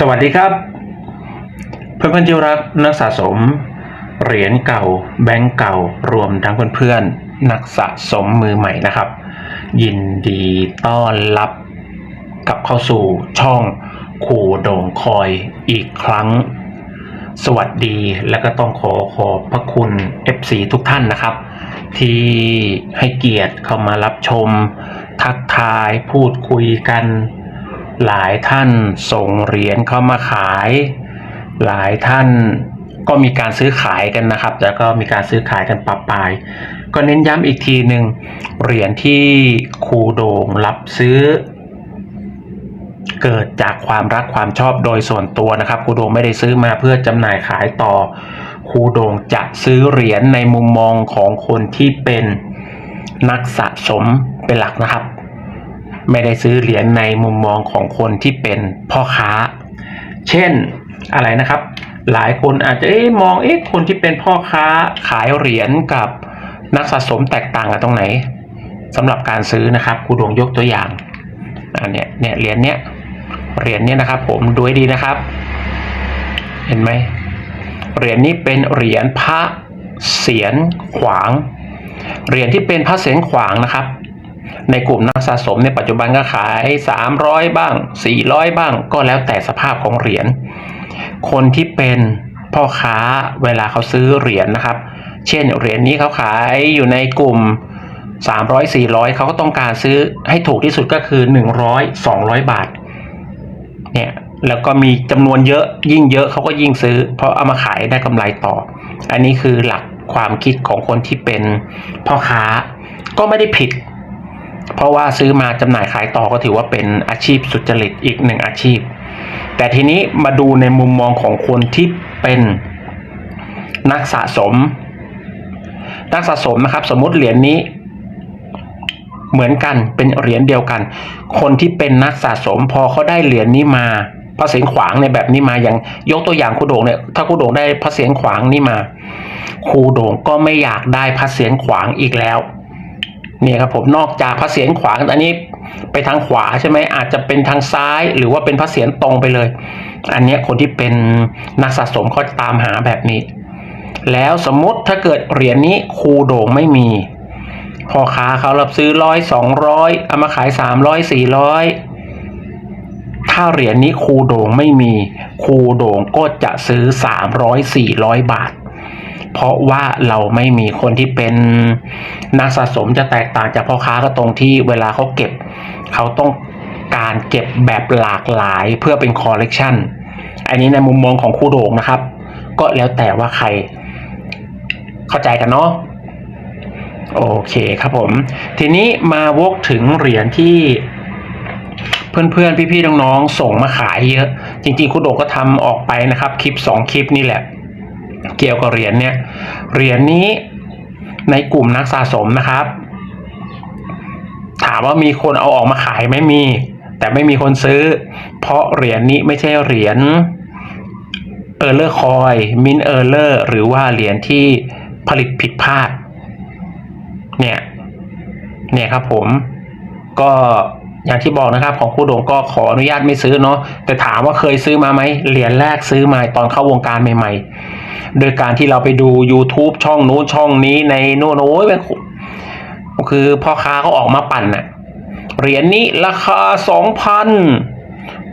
สวัสดีครับ เพื่อนๆที่รักนักสะสม เหรียญเก่า แบงก์เก่ารวมทั้งเพื่อนๆนักสะสมมือใหม่นะครับ ยินดีต้อนรับกลับเข้าสู่ช่องขู่โด่งคอยอีกครั้ง สวัสดีและก็ต้องขอขอบพระคุณ FC ทุกท่านนะครับ ที่ให้เกียรติเข้ามารับชม ทักทายพูดคุยกัน หลายท่านส่งเหรียญเข้ามาขาย หลายท่านก็มีการซื้อขายกันนะครับ แล้วก็มีการซื้อขายกันปรับปาย ก็เน้นย้ำอีกทีหนึ่งเหรียญที่ครูโด่งรับซื้อ เกิดจากความรักความชอบโดยส่วนตัวนะครับครูโด่งไม่ได้ซื้อมาเพื่อจำหน่ายขายต่อครูโด่งจะซื้อเหรียญในมุมมองของคนที่เป็นนักสะสมเป็นหลักนะครับ ไม่ได้ซื้อเหรียญในมุมมองของคนที่เป็นพ่อค้า เช่นอะไรนะครับ หลายคนอาจจะเอ๊ะมองเอ๊ะคนที่เป็นพ่อค้าขายเหรียญกับนักสะสมแตกต่างกันตรงไหนสำหรับการซื้อนะครับครูดวงยกตัวอย่างอันเนี้ยเนี่ยเหรียญเนี้ยเหรียญเนี้ยนะครับ ผมดูให้ดีนะครับ เห็นไหมเหรียญนี้เป็นเหรียญพระเสียรขวางเหรียญที่เป็นพระเสียรขวางนะครับ ในกลุ่มนักสะสมในปัจจุบันก็ขาย 300 บ้าง 400 บ้าง ก็แล้วแต่สภาพของเหรียญ คนที่เป็นพ่อค้าเวลาเขาซื้อเหรียญนะครับ เช่นเหรียญนี้เขาขายอยู่ในกลุ่ม 300 400 เขาก็ต้องการซื้อให้ถูกที่สุดก็คือ 100 200 บาท เนี่ยแล้วก็มีจำนวนเยอะยิ่งเยอะเขาก็ยิ่งซื้อ เพราะเอามาขายได้กำไรต่อ อันนี้คือหลักความคิดของคนที่เป็นพ่อค้าก็ไม่ได้ผิด เพราะว่าซื้อมาจำหน่ายขายต่อก็ถือว่าเป็นอาชีพสุจริตอีกหนึ่งอาชีพ แต่ทีนี้มาดูในมุมมองของคนที่เป็นนักสะสม นักสะสมนะครับ สมมติเหรียญนี้เหมือนกันเป็นเหรียญเดียวกัน คนที่เป็นนักสะสมพอเขาได้เหรียญนี้มาพระเสียงขวางในแบบนี้มาอย่างยกตัวอย่างคูโด่งเนี่ยถ้าคูโด่งได้พระเสียงขวางนี่มาคูโด่งก็ไม่อยากได้พระเสียงขวางอีกแล้ว เนี่ยครับผมนอกจากพระเศียรขวาอันนี้ไปทางขวาใช่ไหมอาจจะเป็นทางซ้ายหรือว่าเป็นพระเศียรตรงไปเลย อันนี้คนที่เป็นนักสะสมเขาจะตามหาแบบนี้ แล้วสมมติถ้าเกิดเหรียญนี้ครูโด่งไม่มีพ่อค้าเขารับซื้อร้อยสองร้อยเอามาขายสามร้อยสี่ร้อยถ้าเหรียญนี้ครูโด่งไม่มีครูโด่งก็จะซื้อสามร้อยสี่ร้อยบาท เพราะว่าเราไม่มีคนที่เป็นนักสะสมจะแตกต่างจากพ่อค้าก็ตรงที่เวลาเขาเก็บ เขาต้องการเก็บแบบหลากหลายเพื่อเป็นคอลเลกชันอันนี้ในมุมมองของคู่โด่งนะครับ ก็แล้วแต่ว่าใครเข้าใจกันเนาะโอเคครับผม ทีนี้มาวกถึงเหรียญที่เพื่อนๆ พี่ๆ น้องๆ ส่งมาขายเยอะ จริงๆ คุณโดงก็ทำออกไปนะครับ คลิปสองคลิปนี่แหละ เกี่ยวกับเหรียญเนี่ยเหรียญนี้ในกลุ่มนักสะสมนะครับ ถามว่ามีคนเอาออกมาขายไหม่มี แต่ไม่มีคนซื้อ เพราะเหรียญนี้ไม่ใช่เหรียญเออร์เลอร์คอยมินเออร์เลอร์หรือว่าเหรียญที่ผลิตผิดพลาด เนี่ย เนี่ยครับผมก็ อย่างที่บอกนะครับของครูโด่งก็ขออนุญาตไม่ซื้อเนาะแต่ถามว่าเคยซื้อมาไหมเหรียญแรกซื้อมาตอนเข้าวงการใหม่ ๆ โดยการที่เราไปดู YouTube ช่องนู้นช่องนี้ในโน่นโอ้ยคือพ่อค้าเขาออกมาปั่นน่ะเหรียญนี้ราคาสองพัน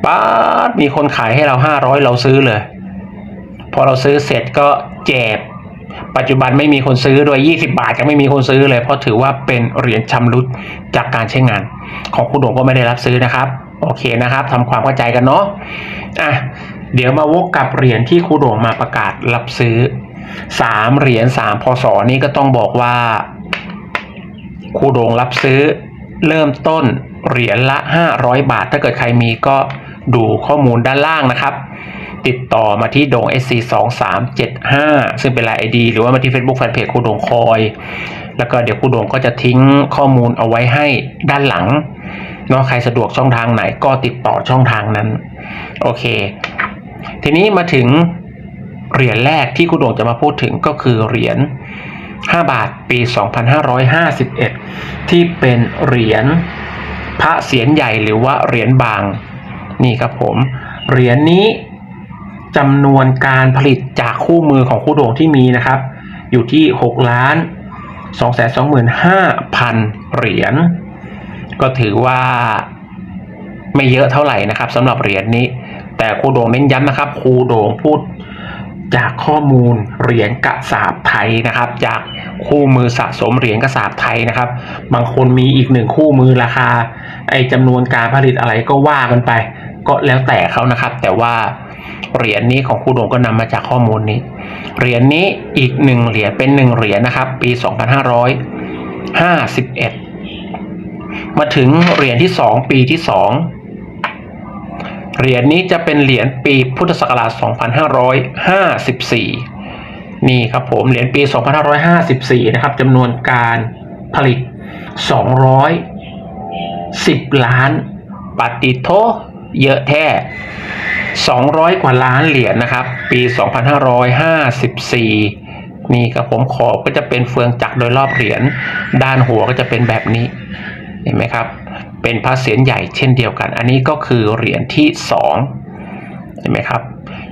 ป้าดมีคนขายให้เราห้าร้อยเราซื้อเลย พอเราซื้อเสร็จก็แจก ปัจจุบันไม่มีคนซื้อด้วย20 บาทยังไม่มีคนซื้อเลย เพราะถือว่าเป็นเหรียญชำรุดจากการใช้งาน ของคุณโด่งก็ไม่ได้รับซื้อนะครับ โอเคนะครับทำความเข้าใจกันเนาะอะเดี๋ยวมาวกกับเหรียญที่ครูโด่งมาประกาศรับซื้อสามเหรียญสามพศนี่ก็ต้องบอกว่าครูโด่งรับซื้อ เริ่มต้นเหรียญละ 500 บาท ถ้าเกิดใครมีก็ดูข้อมูลด้านล่างนะครับ ติดต่อมาที่โดง SC 2 3 7 5ซึ่งเป็นไลน์ ID หรือว่ามาที่ Facebook Fanpage ครูโดงคอย แล้วก็เดี๋ยวครูโดงก็จะทิ้งข้อมูลเอาไว้ให้ด้านหลังเนาะใครสะดวกช่องทางไหนก็ติดต่อช่องทางนั้น โอเค ทีนี้มาถึงเหรียญแรกที่ครูโดงจะมาพูดถึงก็คือเหรียญ5 บาทปี 2551 ที่เป็นเหรียญพระเสียรใหญ่หรือว่าเหรียญบาง นี่ครับผม เหรียญนี้ จำนวนการผลิตจากคู่มือของคู่โด่งที่มีนะครับ อยู่ที่ 6 ล้าน2 2 5 0 0 0 เหรียญ ก็ถือว่าไม่เยอะเท่าไหร่นะครับสำหรับเหรียญนี้ แต่ครูโด่งเน้นย้ำนะครับครูโด่งพูดจากข้อมูลเหรียญกระสาบไทยนะครับ จากคู่มือสะสมเหรียญกระสาบไทยนะครับ บางคนมีอีกหนึ่งคู่มือราคา ไอจำนวนการผลิตอะไรก็ว่ากันไป ก็แล้วแต่เขานะครับ แต่ว่า เหรียญนี้ของครูโด่งก็นำมาจากข้อมูลนี้ เหรียญนี้อีกหนึ่งเหรียญเป็นหนึ่งเหรียญนะครับ ปี 2551 มาถึงเหรียญที่สองปีที่สองเหรียญนี้จะเป็นเหรียญปีพุทธศักราช 2554 นี่ครับผมเหรียญปี 2554 นะครับจำนวนการผลิต 210 ล้านปฏิโท เยอะแท้ 200 กว่าล้านเหรียญนะครับ ปี 2554 นี่ครับผมขอบก็จะเป็นเฟืองจักรโดยรอบเหรียญด้านหัวก็จะเป็นแบบนี้ เห็นไหมครับ เป็นพระเศียรใหญ่เช่นเดียวกัน อันนี้ก็คือเหรียญที่ 2 เห็นไหมครับ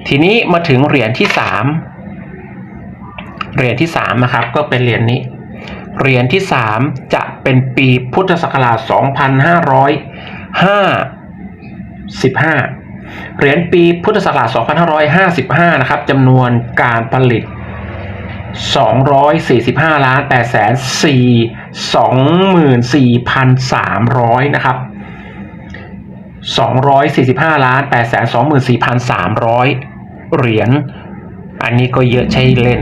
ทีนี้มาถึงเหรียญที่ 3 เหรียญที่3นะครับก็เป็นเหรียญนี้เหรียญที่ 3 จะเป็นปีพุทธศักราช 25 เหรียญปีพุทธศักราช2555 นะครับจำนวนการผลิต 245ล้าน8แสน4 24,300 นะครับ 245ล้าน8แสน24,300 เหรียญ อันนี้ก็เยอะใช่เล่น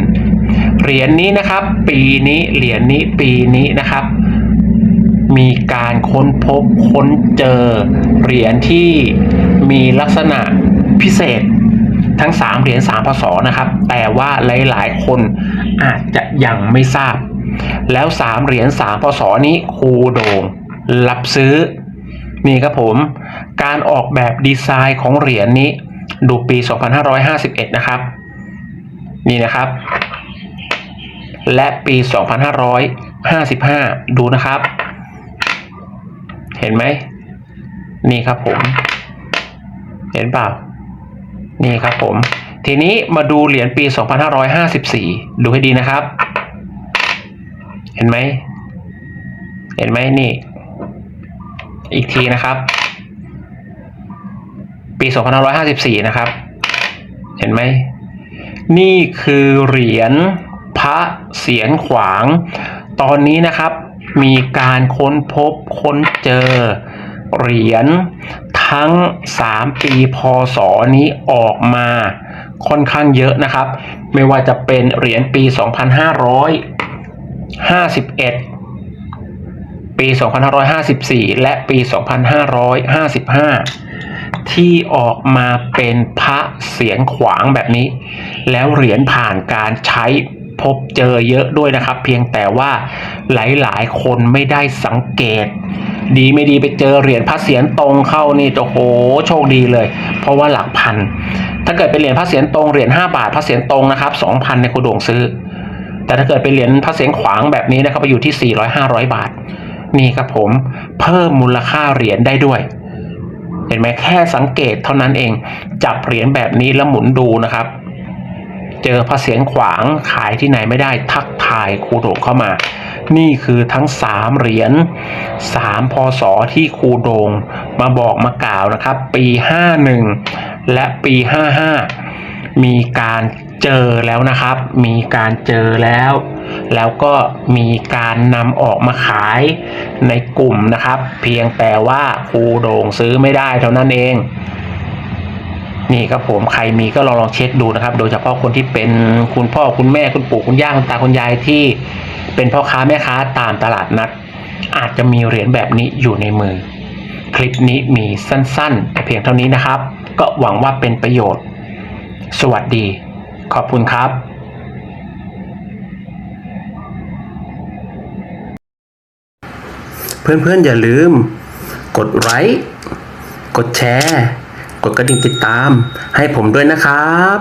เหรียญนี้นะครับ ปีนี้ เหรียญนี้ปีนี้นะครับ มีการค้นพบค้นเจอเหรียญที่มีลักษณะพิเศษทั้ง 3 เหรียญ3พศนะครับ แต่ว่าหลาย ๆ คนอาจจะยังไม่ทราบ แล้ว 3 เหรียญ3พศนี้ครูโดงรับซื้อ นี่ครับผม การออกแบบดีไซน์ของเหรียญนี้ดูปี 2551 นะครับ นี่นะครับ และปี 2555 ดูนะครับ เห็นไหม นี่ครับผม เห็นเปล่า นี่ครับผม ทีนี้มาดูเหรียญปี 2554 ดูให้ดีนะครับ เห็นไหม เห็นไหมนี่ อีกทีนะครับ ปี 2554 นะครับ เห็นไหม นี่คือเหรียญพระเสียรขวาง ตอนนี้นะครับ มีการค้นพบค้นเจอเหรียญทั้ง 3 ปีพศนี้ออกมาค่อนข้างเยอะนะครับ ไม่ว่าจะเป็นเหรียญปี 2551 ปี 2554 และปี 2555 ที่ออกมาเป็นพระเสียรขวางแบบนี้ แล้วเหรียญผ่านการใช้ พบเจอเยอะด้วยนะครับ เพียงแต่ว่าหลายๆ คนไม่ได้สังเกต ดีไม่ดีไปเจอเหรียญพระเศียรตรงเข้านี่โอ้โหโชคดีเลย เพราะว่าหลักพัน ถ้าเกิดเป็นเหรียญพระเศียรตรงเหรียญ5บาทพระเศียรตรงนะครับ2,000ในครูโด่งซื้อ แต่ถ้าเกิดเป็นเหรียญพระเศียรขวางแบบนี้นะครับไปอยู่ที่ 400 500 บาท นี่ครับผมเพิ่มมูลค่าเหรียญได้ด้วยเห็นไหมแค่สังเกตเท่านั้นเอง จับเหรียญแบบนี้แล้วหมุนดูนะครับ เจอพระเศียรขวางขายที่ไหนไม่ได้ทักทายครูโด่งเข้ามา นี่คือทั้ง 3 เหรียญ3พศที่ครูโด่งมาบอกมากล่าวนะครับ ปี 51 และปี 55 มีการเจอแล้วนะครับ มีการเจอแล้ว แล้วก็มีการนำออกมาขายในกลุ่มนะครับ เพียงแต่ว่าครูโด่งซื้อไม่ได้เท่านั้นเอง นี่ครับผมใครมีก็ลองลองเช็คดูนะครับ โดยเฉพาะคนที่เป็นคุณพ่อคุณแม่คุณปู่คุณย่าคุณตาคุณยายที่เป็นพ่อค้าแม่ค้าตามตลาดนัด อาจจะมีเหรียญแบบนี้อยู่ในมือ คลิปนี้มีสั้นๆแต่เพียงเท่านี้นะครับ ก็หวังว่าเป็นประโยชน์ สวัสดี ขอบคุณครับเพื่อนๆ อย่าลืม กดไลค์ กดแชร์ กดกระดิ่งติดตามให้ผมด้วยนะครับ